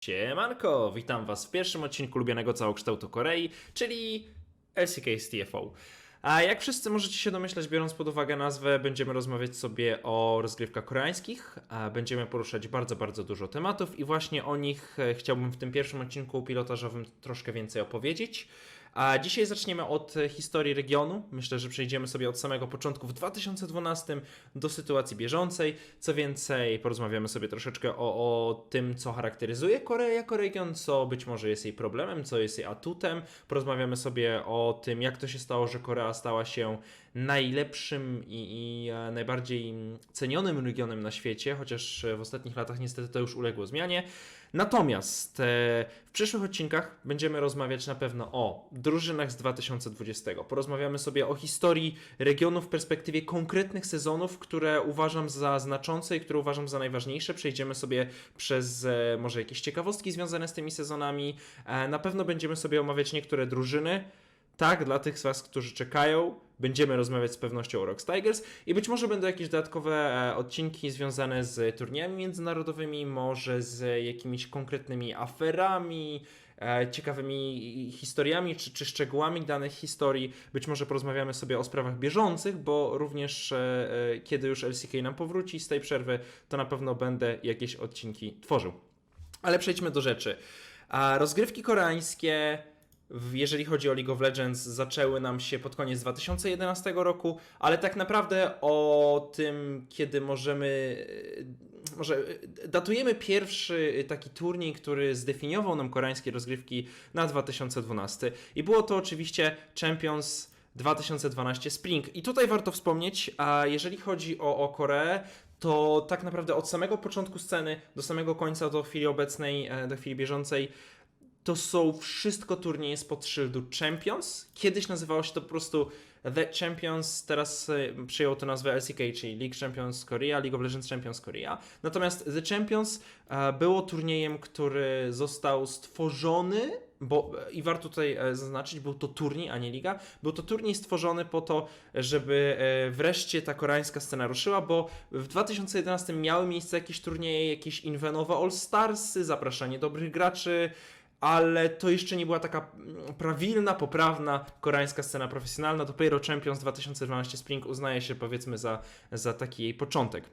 Siemanko, witam was w pierwszym odcinku ulubionego całokształtu Korei, czyli LCK TFO. A jak wszyscy możecie się domyślać, biorąc pod uwagę nazwę, będziemy rozmawiać sobie o rozgrywkach koreańskich, będziemy poruszać bardzo, bardzo dużo tematów i właśnie o nich e, chciałbym w tym pierwszym odcinku pilotażowym troszkę więcej opowiedzieć. A dzisiaj zaczniemy od historii regionu. Myślę, że przejdziemy sobie od samego początku w 2012 do sytuacji bieżącej. Co więcej, porozmawiamy sobie troszeczkę o, o tym, co charakteryzuje Koreę jako region, co być może jest jej problemem, co jest jej atutem. Porozmawiamy sobie o tym, jak to się stało, że Korea stała się najlepszym i, i e, najbardziej cenionym regionem na świecie, chociaż w ostatnich latach niestety to już uległo zmianie. Natomiast e, w przyszłych odcinkach będziemy rozmawiać na pewno o drużynach z 2020. Porozmawiamy sobie o historii regionu w perspektywie konkretnych sezonów, które uważam za znaczące i które uważam za najważniejsze. Przejdziemy sobie przez e, może jakieś ciekawostki związane z tymi sezonami. Na pewno będziemy sobie omawiać niektóre drużyny. Tak, dla tych z Was, którzy czekają, będziemy rozmawiać z pewnością o Rocks Tigers i być może będą jakieś dodatkowe e, odcinki związane z turniejami międzynarodowymi, może z jakimiś konkretnymi aferami, e, ciekawymi historiami czy, czy szczegółami danych historii. Być może porozmawiamy sobie o sprawach bieżących, bo również e, kiedy już LCK nam powróci z tej przerwy, to na pewno będę jakieś odcinki tworzył. Ale przejdźmy do rzeczy. Rozgrywki koreańskie, jeżeli chodzi o League of Legends, zaczęły nam się pod koniec 2011 roku, ale tak naprawdę o tym, kiedy możemy. e, Może e, datujemy pierwszy e, taki turniej, który zdefiniował nam koreańskie rozgrywki na 2012. I było to oczywiście Champions 2012 Spring. I tutaj warto wspomnieć, a jeżeli chodzi o, o Koreę, to tak naprawdę od samego początku sceny do samego końca, do chwili obecnej, do chwili bieżącej, to są wszystko turnieje spod szyldu Champions. Kiedyś nazywało się to po prostu The Champions, teraz e, przyjął to nazwę LCK, czyli League Champions Korea, League of Legends Champions Korea. Natomiast The Champions e, było turniejem, który został stworzony, bo e, i warto tutaj zaznaczyć, był to turniej, a nie liga. Był to turniej stworzony po to, żeby wreszcie ta koreańska scena ruszyła, bo w 2011 miały miejsce jakieś turnieje, jakieś Invenowe All Starsy, zapraszanie dobrych graczy, ale to jeszcze nie była taka mm, prawilna, poprawna koreańska scena profesjonalna. Dopiero Champions 2012 Spring uznaje się powiedzmy za, za taki jej początek.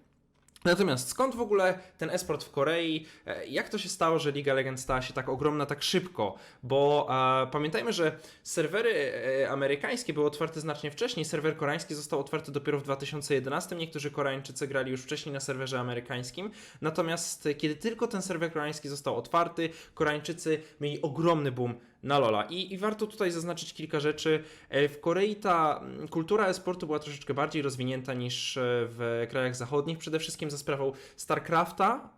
Natomiast skąd w ogóle ten esport w Korei? E, Jak to się stało, że Liga Legend stała się tak ogromna tak szybko? Bo e, pamiętajmy, że serwery e, amerykańskie były otwarte znacznie wcześniej. Serwer koreański został otwarty dopiero w 2011. Niektórzy Koreańczycy grali już wcześniej na serwerze amerykańskim. Natomiast kiedy tylko ten serwer koreański został otwarty, Koreańczycy mieli ogromny boom na Lola. I, I warto tutaj zaznaczyć kilka rzeczy. E, W Korei ta mm, kultura e-sportu była troszeczkę bardziej rozwinięta niż e, w krajach zachodnich, przede wszystkim za sprawą StarCrafta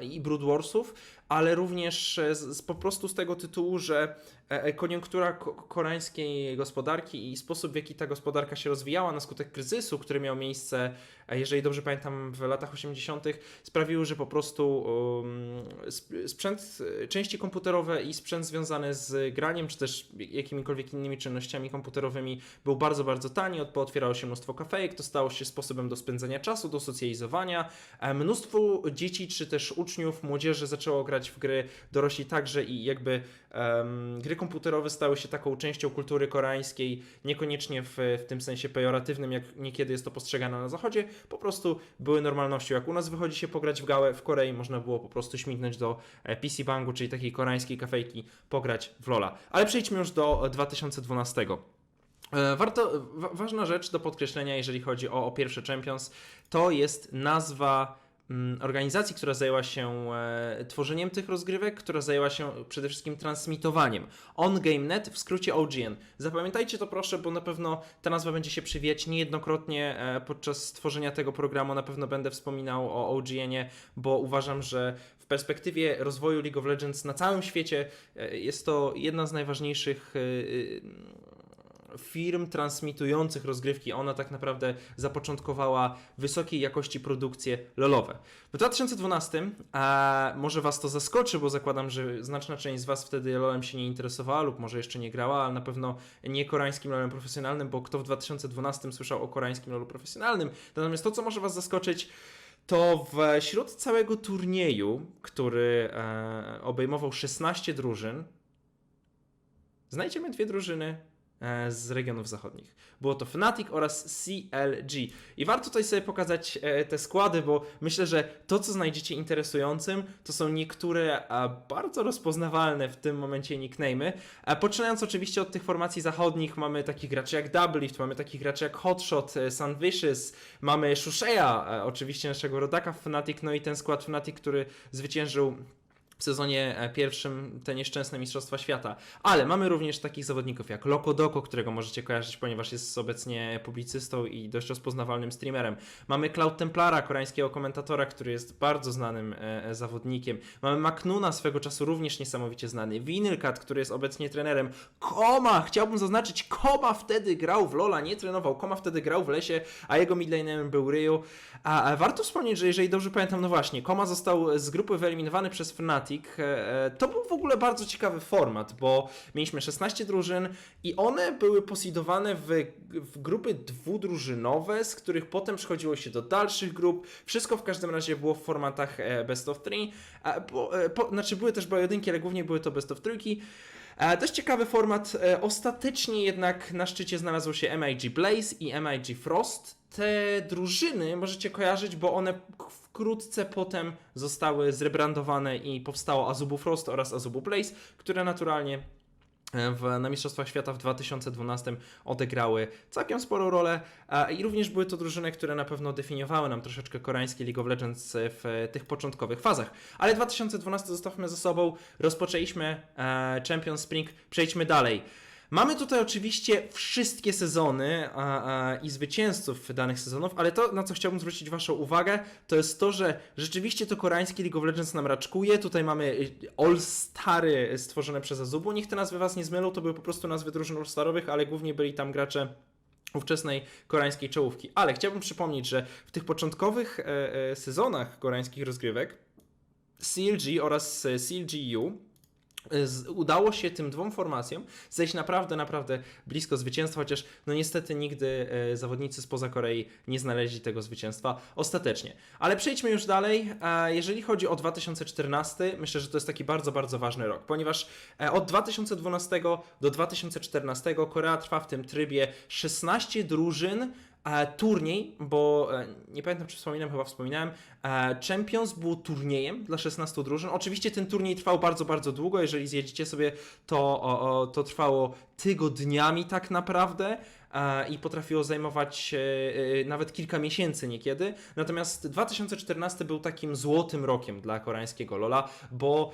i Brood Warsów, ale również e, z, po prostu z tego tytułu, że e, e, koniunktura ko- koreańskiej gospodarki i sposób, w jaki ta gospodarka się rozwijała na skutek kryzysu, który miał miejsce, jeżeli dobrze pamiętam, w latach 80., sprawiły, że po prostu um, sp- sprzęt, części komputerowe i sprzęt związany z graniem, czy też jakimikolwiek innymi czynnościami komputerowymi był bardzo, bardzo tani, pootwierało się mnóstwo kafejek, to stało się sposobem do spędzania czasu, do socjalizowania. Mnóstwo dzieci, czy też uczniów, młodzieży zaczęło grać w gry, dorośli także i jakby em, gry komputerowe stały się taką częścią kultury koreańskiej, niekoniecznie w, w tym sensie pejoratywnym, jak niekiedy jest to postrzegane na zachodzie, po prostu były normalnością. Jak u nas wychodzi się pograć w gałę, w Korei można było po prostu śmignąć do e, PC Bangu, czyli takiej koreańskiej kafejki, pograć w Lola. Ale przejdźmy już do e, 2012. E, Warto, wa- ważna rzecz do podkreślenia, jeżeli chodzi o, o pierwsze Champions, to jest nazwa organizacji, która zajęła się e, tworzeniem tych rozgrywek, która zajęła się przede wszystkim transmitowaniem. On Game Net, w skrócie OGN. Zapamiętajcie to proszę, bo na pewno ta nazwa będzie się przywijać niejednokrotnie e, podczas tworzenia tego programu. Na pewno będę wspominał o OGN-ie, bo uważam, że w perspektywie rozwoju League of Legends na całym świecie e, jest to jedna z najważniejszych firm transmitujących rozgrywki. Ona tak naprawdę zapoczątkowała wysokiej jakości produkcje lolowe. W 2012, a może Was to zaskoczy, bo zakładam, że znaczna część z Was wtedy lolem się nie interesowała lub może jeszcze nie grała, ale na pewno nie koreańskim lolem profesjonalnym, bo kto w 2012 słyszał o koreańskim lolu profesjonalnym. Natomiast to, co może Was zaskoczyć, to wśród całego turnieju, który e, obejmował 16 drużyn, znajdziemy dwie drużyny e, z regionów zachodnich. Było to Fnatic oraz CLG. I warto tutaj sobie pokazać e, te składy, bo myślę, że to, co znajdziecie interesującym, to są niektóre e, bardzo rozpoznawalne w tym momencie nickname'y. E, Poczynając oczywiście od tych formacji zachodnich, mamy takich graczy jak Doublift, mamy takich graczy jak Hotshot, e, Sunvicious, mamy Shusheya, e, oczywiście naszego rodaka Fnatic, no i ten skład Fnatic, który zwyciężył w sezonie e, pierwszym te nieszczęsne Mistrzostwa Świata. Ale mamy również takich zawodników jak Loco Doco, którego możecie kojarzyć, ponieważ jest obecnie publicystą i dość rozpoznawalnym streamerem. Mamy Cloud Templara, koreańskiego komentatora, który jest bardzo znanym e, e, zawodnikiem. Mamy Maknuna, swego czasu również niesamowicie znany. Vinylcat, który jest obecnie trenerem. Koma, chciałbym zaznaczyć, Koma wtedy grał w Lola, nie trenował. Koma wtedy grał w lesie, a jego midlanerem był Ryu. A, warto wspomnieć, że jeżeli dobrze pamiętam, no właśnie, Koma został z grupy wyeliminowany przez E, e, To był w ogóle bardzo ciekawy format, bo mieliśmy 16 drużyn i one były posidowane w, w grupy dwudrużynowe, z których potem przechodziło się do dalszych grup. Wszystko w każdym razie było w formatach e, best of three. A, bo, e, po, znaczy były też jedynki, ale głównie były to best of trójki. Dość ciekawy format. Ostatecznie jednak na szczycie znalazło się MIG Blaze i MIG Frost. Te drużyny możecie kojarzyć, bo one wkrótce potem zostały zrebrandowane i powstało Azubu Frost oraz Azubu Blaze, które naturalnie e, w, na Mistrzostwach Świata w 2012 odegrały całkiem sporą rolę i również były to drużyny, które na pewno definiowały nam troszeczkę koreańskie League of Legends w tych początkowych fazach. Ale 2012 zostawmy ze sobą, rozpoczęliśmy e, Champions Spring, przejdźmy dalej. Mamy tutaj oczywiście wszystkie sezony a, a, i zwycięzców danych sezonów, ale to, na co chciałbym zwrócić Waszą uwagę, to jest to, że rzeczywiście to koreańskie League of Legends nam raczkuje. Tutaj mamy y, All-Stary stworzone przez Azubu. Niech te nazwy Was nie zmylą, to były po prostu nazwy drużyn All-Starowych, ale głównie byli tam gracze ówczesnej koreańskiej czołówki. Ale chciałbym przypomnieć, że w tych początkowych e, e, sezonach koreańskich rozgrywek CLG oraz e, CLGU udało się tym dwóm formacjom zejść naprawdę, naprawdę blisko zwycięstwa, chociaż no niestety nigdy e, zawodnicy spoza Korei nie znaleźli tego zwycięstwa ostatecznie. Ale przejdźmy już dalej. Jeżeli chodzi o 2014, myślę, że to jest taki bardzo, bardzo ważny rok, ponieważ e, od 2012 do 2014 Korea trwa w tym trybie 16 drużyn, turniej, bo e, nie pamiętam czy wspominałem, chyba wspominałem, e, Champions był turniejem dla 16 drużyn. Oczywiście ten turniej trwał bardzo, bardzo długo, jeżeli zjedziecie sobie, to, to trwało tygodniami tak naprawdę. e, i potrafiło zajmować e, e, nawet kilka miesięcy niekiedy. Natomiast 2014 był takim złotym rokiem dla koreańskiego Lola, bo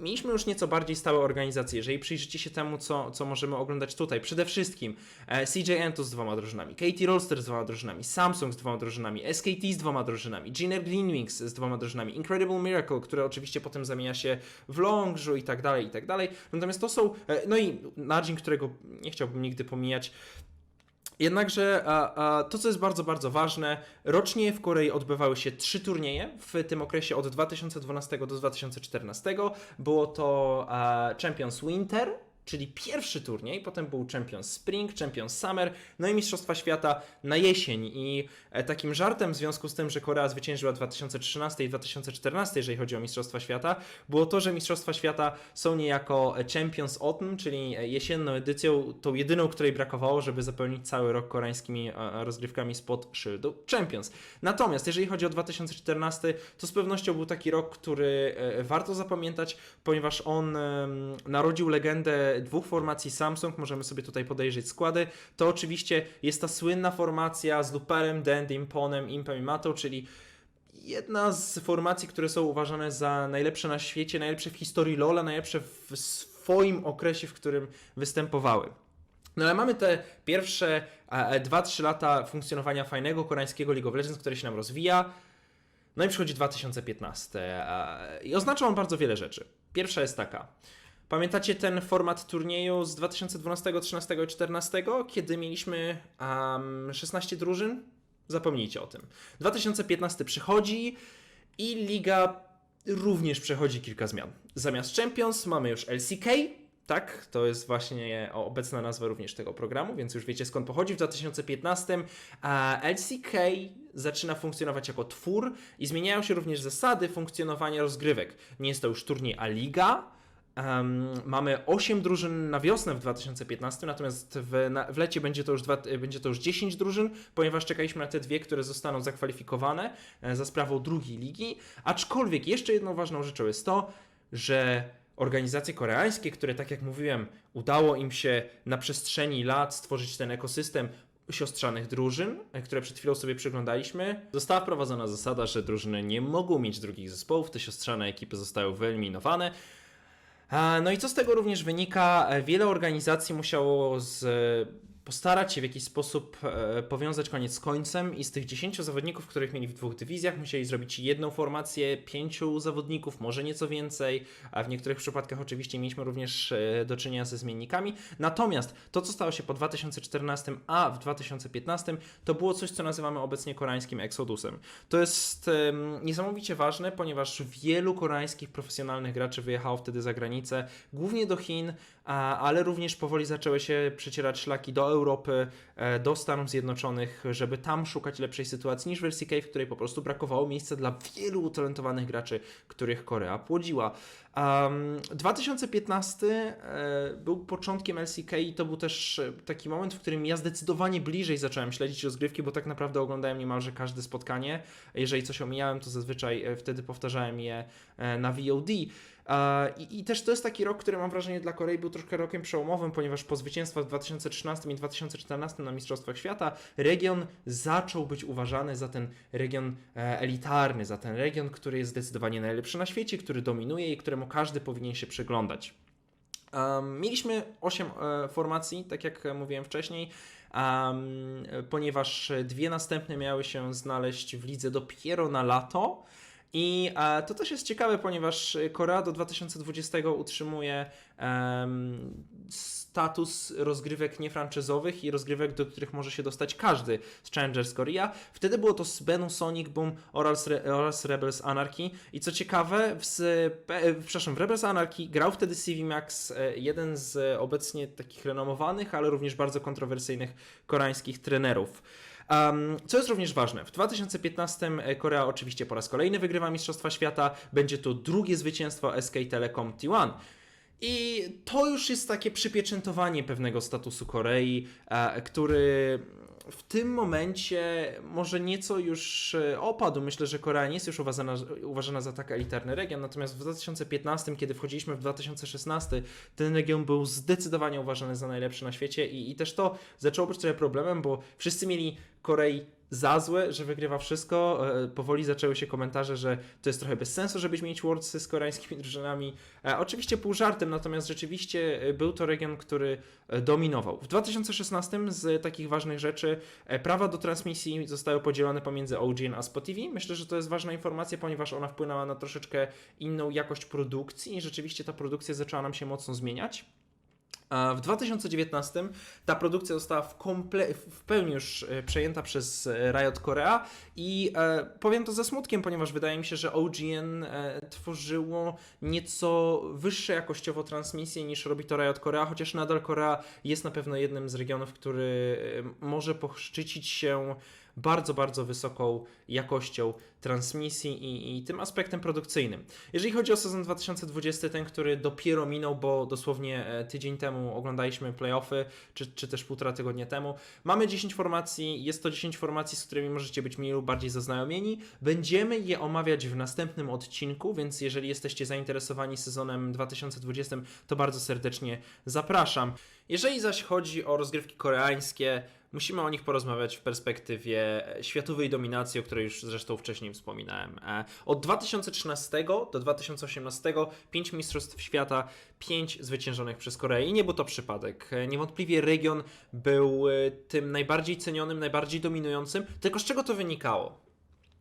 mieliśmy już nieco bardziej stałe organizacje. Jeżeli przyjrzycie się temu, co, co możemy oglądać tutaj, przede wszystkim e, CJ Entus z dwoma drużynami, Katie Rolster z dwoma drużynami, Samsung z dwoma drużynami, SKT z dwoma drużynami, Giner Greenwings z dwoma drużynami, Incredible Miracle, które oczywiście potem zamienia się w Longzhu i tak dalej, i tak dalej. Natomiast to są, no i Najin, którego nie chciałbym nigdy pomijać, Jednakże to, co jest bardzo, bardzo ważne, rocznie w Korei odbywały się trzy turnieje w tym okresie od 2012 do 2014. Było to Champions Winter, czyli pierwszy turniej, potem był Champions Spring, Champions Summer, no i Mistrzostwa Świata na jesień. I e, takim żartem w związku z tym, że Korea zwyciężyła w 2013 i 2014, jeżeli chodzi o Mistrzostwa Świata, było to, że Mistrzostwa Świata są niejako Champions Autumn, czyli jesienną edycją, tą jedyną, której brakowało, żeby zapełnić cały rok koreańskimi e, rozgrywkami spod szyldu Champions. Natomiast jeżeli chodzi o 2014, to z pewnością był taki rok, który e, warto zapamiętać, ponieważ on narodził legendę dwóch formacji Samsung, możemy sobie tutaj podejrzeć składy. To oczywiście jest ta słynna formacja z Luperem, Dandym, Ponem, Impem i Matą, czyli jedna z formacji, które są uważane za najlepsze na świecie, najlepsze w historii LoLa, najlepsze w swoim okresie, w którym występowały. No ale mamy te pierwsze e, 2-3 lata funkcjonowania fajnego koreańskiego League of Legends, które się nam rozwija. No i przychodzi 2015 e, i oznacza on bardzo wiele rzeczy. Pierwsza jest taka. Pamiętacie ten format turnieju z 2012, 13 i 14, kiedy mieliśmy um, 16 drużyn? Zapomnijcie o tym. 2015 przychodzi i liga również przechodzi kilka zmian. Zamiast Champions mamy już LCK, Tak, to jest właśnie obecna nazwa również tego programu, więc już wiecie skąd pochodzi. W 2015 LCK zaczyna funkcjonować jako twór i zmieniają się również zasady funkcjonowania rozgrywek. Nie jest to już turniej A Liga. Um, mamy 8 drużyn na wiosnę w 2015, natomiast w, na, w lecie będzie to, już dwa, będzie to już 10 drużyn, ponieważ czekaliśmy na te dwie, które zostaną zakwalifikowane e, za sprawą drugiej ligi. Aczkolwiek jeszcze jedną ważną rzeczą jest to, że organizacje koreańskie, które, tak jak mówiłem, udało im się na przestrzeni lat stworzyć ten ekosystem siostrzanych drużyn, e, które przed chwilą sobie przyglądaliśmy, została wprowadzona zasada, że drużyny nie mogą mieć drugich zespołów, te siostrzane ekipy zostały wyeliminowane. No i co z tego również wynika? E, wiele organizacji musiało z postarać się w jakiś sposób e, powiązać koniec z końcem i z tych 10 zawodników, których mieli w dwóch dywizjach, musieli zrobić jedną formację, pięciu zawodników, może nieco więcej, a w niektórych przypadkach oczywiście mieliśmy również e, do czynienia ze zmiennikami. Natomiast to, co stało się po 2014, a w 2015, to było coś, co nazywamy obecnie koreańskim exodusem. To jest niesamowicie ważne, ponieważ wielu koreańskich profesjonalnych graczy wyjechało wtedy za granicę, głównie do Chin, ale również powoli zaczęły się przecierać szlaki do Europy, e, do Stanów Zjednoczonych, żeby tam szukać lepszej sytuacji niż w LCK, w której po prostu brakowało miejsca dla wielu utalentowanych graczy, których Korea płodziła. Um, 2015 e, był początkiem LCK i to był też e, taki moment, w którym ja zdecydowanie bliżej zacząłem śledzić rozgrywki, bo tak naprawdę oglądałem niemalże każde spotkanie. Jeżeli coś omijałem, to zazwyczaj wtedy powtarzałem je na VOD. I, I, też to jest taki rok, który mam wrażenie dla Korei był troszkę rokiem przełomowym, ponieważ po zwycięstwach w 2013 i 2014 na Mistrzostwach Świata region zaczął być uważany za ten region e, elitarny, za ten region, który jest zdecydowanie najlepszy na świecie, który dominuje i któremu każdy powinien się przyglądać. Um, mieliśmy 8 e, formacji, tak jak mówiłem wcześniej, um, ponieważ dwie następne miały się znaleźć w lidze dopiero na lato. I to też jest ciekawe, ponieważ Korea do 2020 utrzymuje status rozgrywek niefranczyzowych i rozgrywek, do których może się dostać każdy z Challengers Korea. Wtedy było to z Benu Sonic Boom oraz, oraz Rebels Anarchy. I co ciekawe, w, w, przepraszam, w Rebels Anarchy grał wtedy CV Max, e, jeden z obecnie takich renomowanych, ale również bardzo kontrowersyjnych koreańskich trenerów. Um, co jest również ważne, w 2015 e, Korea oczywiście po raz kolejny wygrywa Mistrzostwa Świata. Będzie to drugie zwycięstwo SK Telecom T1. I to już jest takie przypieczętowanie pewnego statusu Korei, e, który w tym momencie może nieco już e, opadł. Myślę, że Korea nie jest już uważana, uważana za tak elitarny region, natomiast w 2015, kiedy wchodziliśmy w 2016, ten region był zdecydowanie uważany za najlepszy na świecie i, i też to zaczęło być trochę problemem, bo wszyscy mieli Korei za złe, że wygrywa wszystko. E, powoli zaczęły się komentarze, że to jest trochę bez sensu, żebyś mieć Worldsy z koreańskimi drużynami. E, oczywiście pół żartem, natomiast rzeczywiście e, był to region, który dominował. W 2016 z takich ważnych rzeczy prawa do transmisji zostały podzielone pomiędzy OGN a Spot TV. Myślę, że to jest ważna informacja, ponieważ ona wpłynęła na troszeczkę inną jakość produkcji i rzeczywiście ta produkcja zaczęła nam się mocno zmieniać. W 2019 ta produkcja została w, komple- w pełni już e, przejęta przez e, Riot Korea i e, powiem to ze smutkiem, ponieważ wydaje mi się, że OGN tworzyło nieco wyższe jakościowo transmisje niż robi to Riot Korea, chociaż nadal Korea jest na pewno jednym z regionów, który może poszczycić się bardzo, bardzo wysoką jakością transmisji i, i, tym aspektem produkcyjnym. Jeżeli chodzi o sezon 2020, ten, który dopiero minął, bo dosłownie e, tydzień temu oglądaliśmy playoffy, czy, czy też półtora tygodnia temu, mamy 10 formacji, jest to 10 formacji, z którymi możecie być mniej lub bardziej zaznajomieni. Będziemy je omawiać w następnym odcinku, więc jeżeli jesteście zainteresowani sezonem 2020, to bardzo serdecznie zapraszam. Jeżeli zaś chodzi o rozgrywki koreańskie, musimy o nich porozmawiać w perspektywie światowej dominacji, o której już zresztą wcześniej wspominałem. E, od 2013 do 2018 5 mistrzostw świata, 5 zwyciężonych przez Koreę i nie był to przypadek. E, niewątpliwie region był e, tym najbardziej cenionym, najbardziej dominującym. Tylko z czego to wynikało?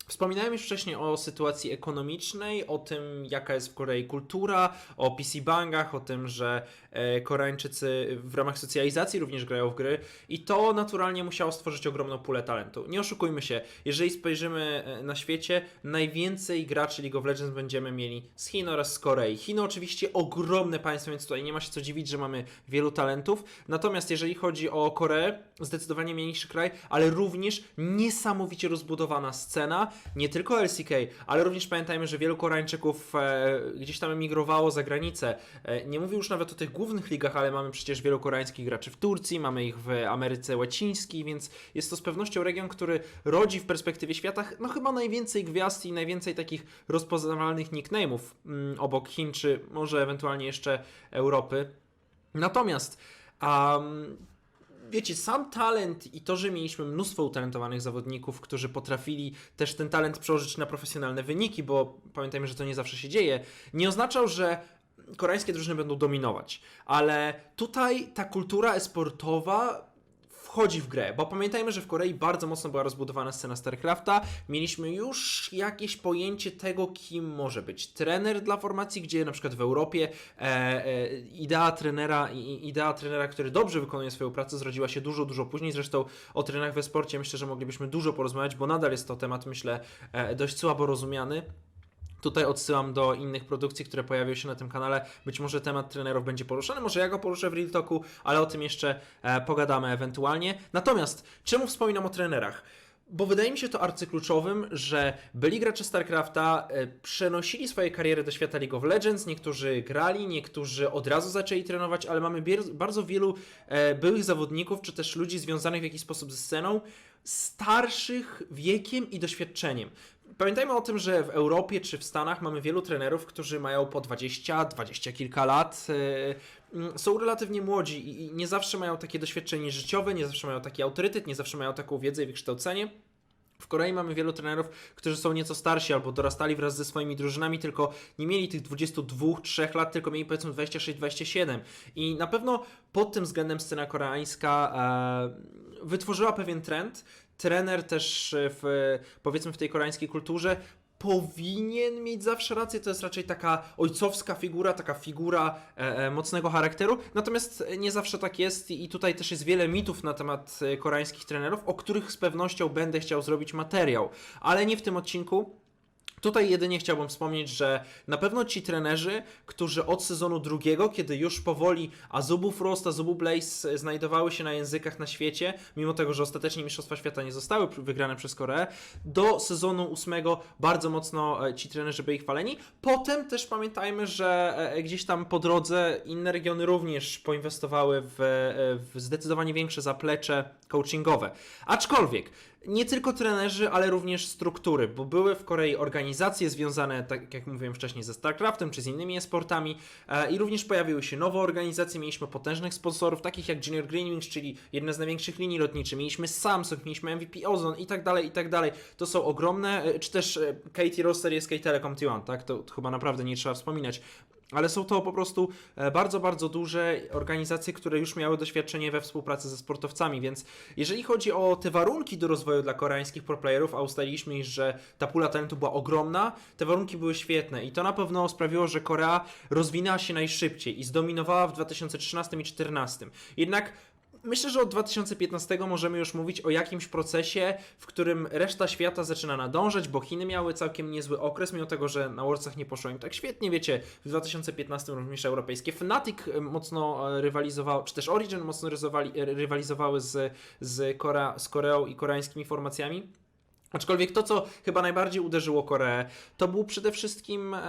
Wspominałem już wcześniej o sytuacji ekonomicznej, o tym, jaka jest w Korei kultura, o PC bangach, o tym, że e, Koreańczycy w ramach socjalizacji również grają w gry i to naturalnie musiało stworzyć ogromną pulę talentu. Nie oszukujmy się, jeżeli spojrzymy e, na świecie, najwięcej graczy League of Legends będziemy mieli z Chin oraz z Korei. Chiny oczywiście ogromne państwo, więc tutaj nie ma się co dziwić, że mamy wielu talentów. Natomiast jeżeli chodzi o Koreę, zdecydowanie mniejszy kraj, ale również niesamowicie rozbudowana scena, nie tylko LCK, ale również pamiętajmy, że wielu Koreańczyków e, gdzieś tam emigrowało za granicę. E, nie mówię już nawet o tych głównych ligach, ale mamy przecież wielu koreańskich graczy w Turcji, mamy ich w Ameryce Łacińskiej, więc jest to z pewnością region, który rodzi w perspektywie świata no chyba najwięcej gwiazd i najwięcej takich rozpoznawalnych nickname'ów mm, obok Chin, czy może ewentualnie jeszcze Europy. Natomiast um, wiecie, sam talent i to, że mieliśmy mnóstwo utalentowanych zawodników, którzy potrafili też ten talent przełożyć na profesjonalne wyniki, bo pamiętajmy, że to nie zawsze się dzieje, nie oznaczał, że koreańskie drużyny będą dominować. Ale tutaj ta kultura esportowa wchodzi w grę, bo pamiętajmy, że w Korei bardzo mocno była rozbudowana scena StarCrafta. Mieliśmy już jakieś pojęcie tego, kim może być trener dla formacji, gdzie na przykład w Europie e, e, idea trenera, idea trenera, który dobrze wykonuje swoją pracę, zrodziła się dużo, dużo później. Zresztą o trenerach we sporcie myślę, że moglibyśmy dużo porozmawiać, bo nadal jest to temat, myślę, e, dość słabo rozumiany. Tutaj odsyłam do innych produkcji, które pojawią się na tym kanale. Być może temat trenerów będzie poruszany, może ja go poruszę w Real Talku, ale o tym jeszcze e, pogadamy ewentualnie. Natomiast, czemu wspominam o trenerach? Bo wydaje mi się to arcykluczowym, że byli gracze StarCrafta e, przenosili swoje kariery do świata League of Legends, niektórzy grali, niektórzy od razu zaczęli trenować, ale mamy bardzo wielu e, byłych zawodników, czy też ludzi związanych w jakiś sposób ze sceną, starszych wiekiem i doświadczeniem. Pamiętajmy o tym, że w Europie czy w Stanach mamy wielu trenerów, którzy mają po 20, 20 kilka lat. e, mm, Są relatywnie młodzi i- nie zawsze mają takie doświadczenie życiowe, nie zawsze mają taki autorytet, nie zawsze mają taką wiedzę i wykształcenie. W Korei mamy wielu trenerów, którzy są nieco starsi albo dorastali wraz ze swoimi drużynami, tylko nie mieli tych 22-3 lat, tylko mieli powiedzmy 26-27. I na pewno pod tym względem scena koreańska e, wytworzyła pewien trend. Trener też e, w, powiedzmy w tej koreańskiej kulturze powinien mieć zawsze rację, to jest raczej taka ojcowska figura, taka figura e, e, mocnego charakteru, natomiast nie zawsze tak jest i tutaj też jest wiele mitów na temat e, koreańskich trenerów, o których z pewnością będę chciał zrobić materiał, ale nie w tym odcinku. Tutaj jedynie chciałbym wspomnieć, że na pewno ci trenerzy, którzy od sezonu drugiego, kiedy już powoli Azubu Frost, Azubu Blaze znajdowały się na językach na świecie, mimo tego, że ostatecznie Mistrzostwa Świata nie zostały wygrane przez Koreę, do sezonu ósmego bardzo mocno e, ci trenerzy byli chwaleni. Potem też pamiętajmy, że e, gdzieś tam po drodze inne regiony również poinwestowały w, e, w zdecydowanie większe zaplecze coachingowe. Aczkolwiek nie tylko trenerzy, ale również struktury, bo były w Korei organizacje związane, tak jak mówiłem wcześniej, ze StarCraftem czy z innymi e-sportami e, i również pojawiły się nowe organizacje, mieliśmy potężnych sponsorów, takich jak Junior Green Wings, czyli jedna z największych linii lotniczych, mieliśmy Samsung, mieliśmy MVP Ozon i tak dalej, i tak dalej. To są ogromne, e, czy też e, KT Roster jest KT Telecom T1, tak? To chyba naprawdę nie trzeba wspominać. Ale są to po prostu e, bardzo, bardzo duże organizacje, które już miały doświadczenie we współpracy ze sportowcami, więc jeżeli chodzi o te warunki do rozwoju dla koreańskich proplayerów, a ustaliliśmy, że ta pula talentu była ogromna, te warunki były świetne i to na pewno sprawiło, że Korea rozwinęła się najszybciej i zdominowała w 2013 i 2014. Jednak Myślę, że od 2015 możemy już mówić o jakimś procesie, w którym reszta świata zaczyna nadążać, bo Chiny miały całkiem niezły okres, mimo tego, że na Worldsach nie poszło im tak świetnie, wiecie, w 2015 również europejskie Fnatic e, mocno e, rywalizowało, czy też Origin mocno e, rywalizowały z, z, Korea, z Koreą i koreańskimi formacjami. Aczkolwiek to, co chyba najbardziej uderzyło Koreę, to był przede wszystkim e,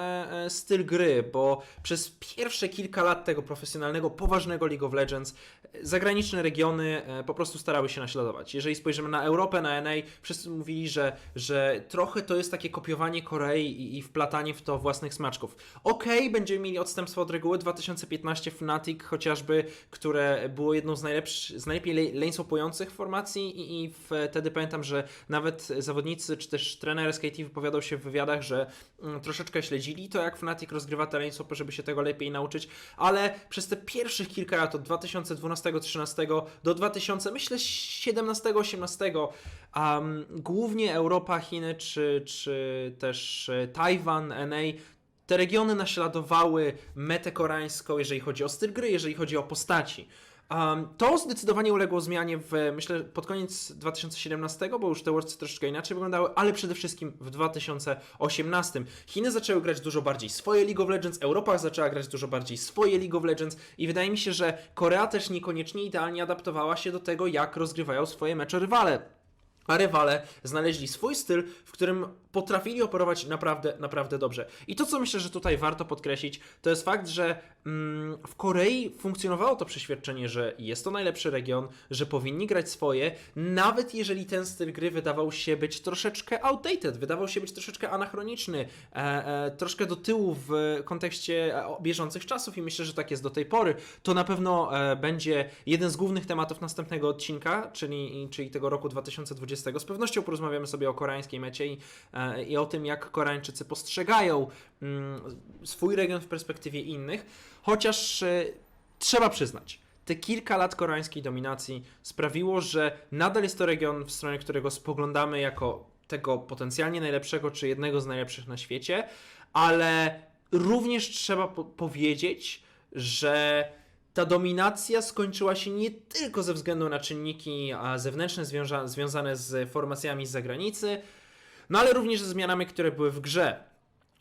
e, styl gry, bo przez pierwsze kilka lat tego profesjonalnego, poważnego League of Legends e, zagraniczne regiony po prostu starały się naśladować. Jeżeli spojrzymy na Europę, na NA, wszyscy mówili, że, że trochę to jest takie kopiowanie Korei i, i wplatanie w to własnych smaczków. Okej, będziemy mieli odstępstwo od reguły 2015 Fnatic chociażby, które było jedną z, najlepszych, z najlepiej lane formacji i, i wtedy pamiętam, że nawet zawodnicy czy też trener SKT wypowiadał się w wywiadach, że mm, troszeczkę śledzili to, jak Fnatic rozgrywa Terrain żeby się tego lepiej nauczyć, ale przez te pierwszych kilka lat, od 2012-13 do 2000, myślę 17-18, um, głównie Europa, Chiny czy, czy też e, Tajwan, NA, te regiony naśladowały metę koreańską, jeżeli chodzi o styl gry, jeżeli chodzi o postaci. To zdecydowanie uległo zmianie w, myślę, pod koniec 2017, bo już te Worldsy troszeczkę inaczej wyglądały, ale przede wszystkim w 2018. Chiny zaczęły grać dużo bardziej swoje League of Legends, Europa zaczęła grać dużo bardziej swoje League of Legends i wydaje mi się, że Korea też niekoniecznie idealnie adaptowała się do tego, jak rozgrywają swoje mecze rywale. A rywale znaleźli swój styl, w którym potrafili operować naprawdę, naprawdę dobrze. I to, co myślę, że tutaj warto podkreślić, to jest fakt, że mm, w Korei funkcjonowało to przeświadczenie, że jest to najlepszy region, że powinni grać swoje, nawet jeżeli ten styl gry wydawał się być troszeczkę outdated, wydawał się być troszeczkę anachroniczny, e, e, troszkę do tyłu w kontekście e, bieżących czasów i myślę, że tak jest do tej pory. To na pewno e, będzie jeden z głównych tematów następnego odcinka, czyli, czyli tego roku 2020. Z pewnością porozmawiamy sobie o koreańskiej mecie i, e, i o tym, jak Koreańczycy postrzegają mm, swój region w perspektywie innych, chociaż e, trzeba przyznać, te kilka lat koreańskiej dominacji sprawiło, że nadal jest to region, w stronę którego spoglądamy jako tego potencjalnie najlepszego, czy jednego z najlepszych na świecie, ale również trzeba po- powiedzieć, że ta dominacja skończyła się nie tylko ze względu na czynniki zewnętrzne związa- związane z formacjami z zagranicy, no ale również ze zmianami, które były w grze.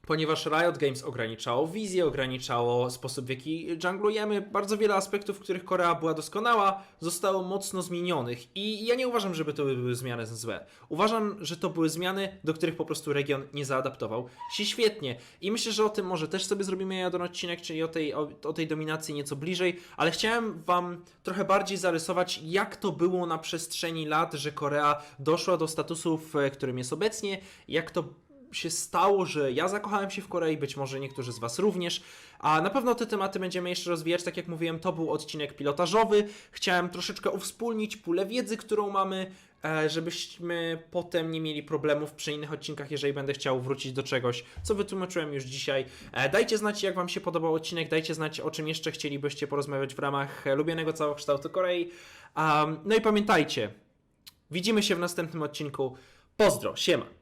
Ponieważ Riot Games ograniczało wizję, ograniczało sposób w jaki junglujemy, bardzo wiele aspektów, w których Korea była doskonała, zostało mocno zmienionych. I ja nie uważam, żeby to były zmiany złe. Uważam, że to były zmiany, do których po prostu region nie zaadaptował się świetnie. I myślę, że o tym może też sobie zrobimy jeden odcinek, czyli o tej, o, o tej dominacji nieco bliżej, ale chciałem Wam trochę bardziej zarysować, jak to było na przestrzeni lat, że Korea doszła do statusu, w którym jest obecnie, jak to się stało, że ja zakochałem się w Korei, być może niektórzy z Was również, a na pewno te tematy będziemy jeszcze rozwijać. Tak jak mówiłem, to był odcinek pilotażowy. Chciałem troszeczkę uwspólnić pulę wiedzy, którą mamy, e, żebyśmy potem nie mieli problemów przy innych odcinkach, jeżeli będę chciał wrócić do czegoś, co wytłumaczyłem już dzisiaj. E, Dajcie znać, jak Wam się podobał odcinek, dajcie znać, o czym jeszcze chcielibyście porozmawiać w ramach lubianego całokształtu Korei. No i pamiętajcie, widzimy się w następnym odcinku. Pozdro, siema!